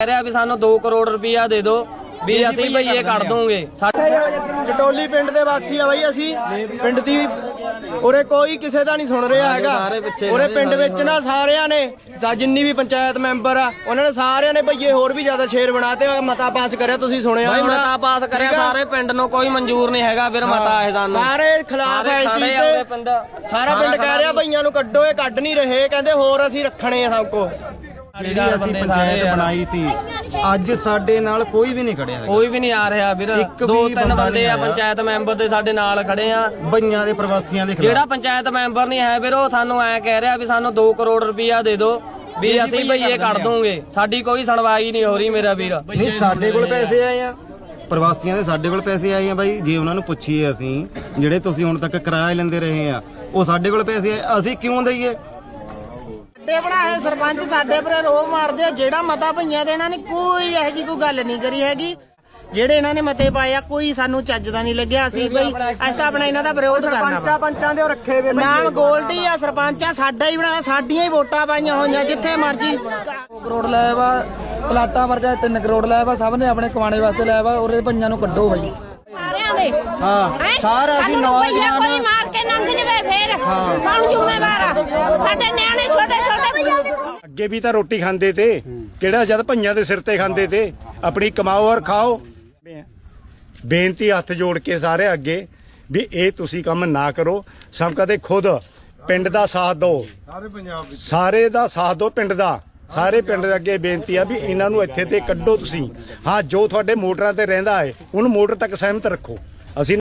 ਕਹਿ ਰਿਹਾ ਵੀ ਸਾਨੂੰ 2 ਕਰੋੜ ਰੁਪਇਆ ਦੇ ਦਿਓ ਵੀ ਅਸੀਂ ਭਈਏ ਕੱਢ ਦੋਗੇ ਚਟੋਲੀ ਪਿੰਡ ਦੇ ਵਾਸੀ ਆ ਬਾਈ ਅਸੀਂ। ਪਿੰਡ ਦੀ ਉਰੇ ਕੋਈ ਕਿਸੇ ਦਾ ਨਹੀਂ ਸੁਣ ਰਿਹਾ ਹੈਗਾ। ਉਰੇ ਪਿੰਡ ਵਿੱਚ ਨਾ ਸਾਰਿਆਂ ਨੇ ਜਾਂ ਜਿੰਨੀ ਵੀ ਪੰਚਾਇਤ ਮੈਂਬਰ ਆ ਉਹਨਾਂ ਨੇ ਸਾਰਿਆਂ ਨੇ ਭਈਏ ਹੋਰ ਵੀ ਜ਼ਿਆਦਾ ਸ਼ੇਰ ਬਣਾਤੇ ਮਤਾ ਪਾਸ ਕਰਿਆ ਤੁਸੀਂ ਸੁਣਿਆ ਭਾਈ ਹੋਣਾ। ਮਤਾ ਪਾਸ ਕਰਿਆ? ਸਾਰੇ ਪਿੰਡ ਨੂੰ ਕੋਈ ਮਨਜ਼ੂਰ ਨਹੀਂ ਹੈਗਾ ਫਿਰ ਮਤਾ ਇਹ ਸਾਨੂੰ ਸਾਰੇ ਖਿਲਾਫ ਹੈ ਇਸ ਸਾਰਾ ਪਿੰਡ ਕਹਿ ਰਿਹਾ ਭਈਆਂ ਨੂੰ ਕੱਢੋ ਇਹ ਕੱਢ ਨਹੀਂ ਰਹੇ ਕਹਿੰਦੇ ਹੋਰ ਅਸੀਂ ਰੱਖਣੇ ਆ ਸਭ ਕੋ। ਜਿਹੜੀ ਅਸੀਂ ਪੰਚਾਇਤ ਬਣਾਈ ਸੀ ਅੱਜ ਸਾਡੇ ਨਾਲ ਕੋਈ ਵੀ ਨਹੀਂ ਖੜਿਆ ਹੈਗਾ। ਕੋਈ ਵੀ ਨਹੀਂ ਆ ਰਿਹਾ ਵੀਰ। ਇੱਕ ਦੋ ਵੀ ਤਿੰਨ ਬੰਦਾ ਬੰਦੇ ਨਹੀਂ ਆ ਆਇਆ। ਪੰਚਾਇਤ ਮੈਂਬਰ ਦੇ ਸਾਡੇ ਨਾਲ ਖੜੇ ਆ। ਬਈਆਂ ਦੇ ਪ੍ਰਵਾਸੀਆਂ ਦੇ ਜਿਹੜਾ ਪੰਚਾਇਤ ਮੈਂਬਰ ਨਹੀਂ ਹੈ ਵੀਰ ਉਹ ਸਾਨੂੰ ਐ ਕਹਿ ਰਿਹਾ ਵੀ ਸਾਨੂੰ 2 ਕਰੋੜ ਰੁਪਇਆ ਦੇ ਦਿਓ ਵੀ ਅਸੀਂ ਭਈਏ ਕੱਢ ਦੋਗੇ। ਸਾਡੀ ਕੋਈ ਸੁਣਵਾਈ ਨਹੀਂ ਹੋ ਰਹੀ ਮੇਰਾ ਵੀਰ। ਨਹੀਂ ਸਾਡੇ ਕੋਲ ਪੈਸੇ ਆਏ ਆ। ਪ੍ਰਵਾਸੀਆਂ ਦੇ ਸਾਡੇ ਕੋਲ ਪੈਸੇ ਆਏ ਆ ਬਾਈ। ਜੇ ਉਹਨਾਂ ਨੂੰ ਪੁੱਛੀਏ ਅਸੀਂ ਜਿਹੜੇ ਤੁਸੀਂ ਹੁਣ ਤੱਕ ਕਿਰਾਇਆ ਲੈਂਦੇ ਰਹੇ ਆ ਉਹ ਸਾਡੇ ਕੋਲ ਪੈਸੇ ਆਏ ਅਸੀਂ ਕਿਉਂ ਦਈਏ? ਅੱਡੇ ਬਣਾਏ ਸਰਪੰਚ ਸਾਡੇ ਪਰੇ ਰੋਹ ਮਾਰਦੇ ਆ ਜਿਹੜਾ ਮਤਾ ਭਈਆਂ ਦੇ ਇਹਨਾਂ ਨੇ ਕੋਈ ਇਹੋ ਜੀ ਕੋਈ ਗੱਲ ਨਹੀਂ ਕਰੀ ਹੈਗੀ। ਜਿਹੜੇ ਇਹਨਾਂ ਨੇ ਮਤੇ ਪਾਏ ਆ ਕੋਈ ਸਾਨੂੰ ਚੱਜ ਦਾ ਨਹੀਂ ਲੱਗਿਆ। ਅਸੀਂ ਬਈ ਅਸੀਂ ਤਾਂ ਆਪਣਾ ਇਹਨਾਂ ਦਾ ਵਿਰੋਧ ਕਰਨਾ ਵਾ। ਪੰਚਾਂ ਦੇ ਉਹ ਰੱਖੇ ਵੇ ਨਾਮ ਗੋਲਡੀ ਆ ਸਰਪੰਚ ਆ ਸਾਡਾ ਹੀ ਬਣਾਇਆ ਸਾਡੀਆਂ ਹੀ ਵੋਟਾਂ ਪਾਈਆਂ ਹੋਈਆਂ ਜਿੱਥੇ ਮਰਜ਼ੀ। 2 ਕਰੋੜ ਲਾਇਆ ਵਾ ਪਲਾਟਾਂ ਵਰਜਾ 3 ਕਰੋੜ ਲਾਇਆ ਵਾ ਸਭ ਨੇ ਆਪਣੇ ਕਮਾਣੇ ਵਾਸਤੇ ਲਾਇਆ ਵਾ ਉਹਦੇ ਪੰਜਾਂ ਨੂੰ ਕੱਢੋ ਬਾਈ। ਸਾਰਿਆਂ ਦੇ? ਹਾਂ? ਸਾਰਾ ਅਸੀਂ ਨੌਜਵਾਨ ਕੋਈ ਮਾਰ ਕੇ ਲੰਘ ਜਵੇ ਅੱਗੇ ਵੀ ਤਾਂ ਰੋਟੀ ਖਾਂਦੇ ਤੇ ਕਿਹੜਾ ਜਦ ਭਈਆਂ ਦੇ ਸਿਰ ਤੇ ਖਾਂਦੇ ਤੇ ਆਪਣੀ ਕਮਾਓ ਔਰ ਖਾਓ। ਬੇਨਤੀ ਹੱਥ ਜੋੜ ਕੇ ਸਾਰੇ ਅੱਗੇ ਵੀ ਇਹ ਤੁਸੀਂ ਕੰਮ ਨਾ ਕਰੋ। ਸਭ ਕਦੇ ਖੁਦ ਪਿੰਡ ਦਾ ਸਾਥ ਦਿਓ। ਸਾਰੇ ਪੰਜਾਬ ਸਾਰੇ ਦਾ ਸਾਥ ਦਿਓ ਪਿੰਡ ਦਾ। ਸਾਰੇ ਪਿੰਡ ਦੇ ਅੱਗੇ ਬੇਨਤੀ ਆ ਵੀ ਇਹਨਾਂ ਨੂੰ ਇੱਥੇ ਤੇ ਕੱਢੋ ਤੁਸੀਂ। ਹਾਂ ਜੋ ਤੁਹਾਡੇ ਮੋਟਰਾਂ ਤੇ ਰਹਿੰਦਾ ਹੈ ਉਹਨੂੰ ਮੋਟਰ ਤੱਕ ਸਹਿਮਤ ਰੱਖੋ। ਅਸੀਂ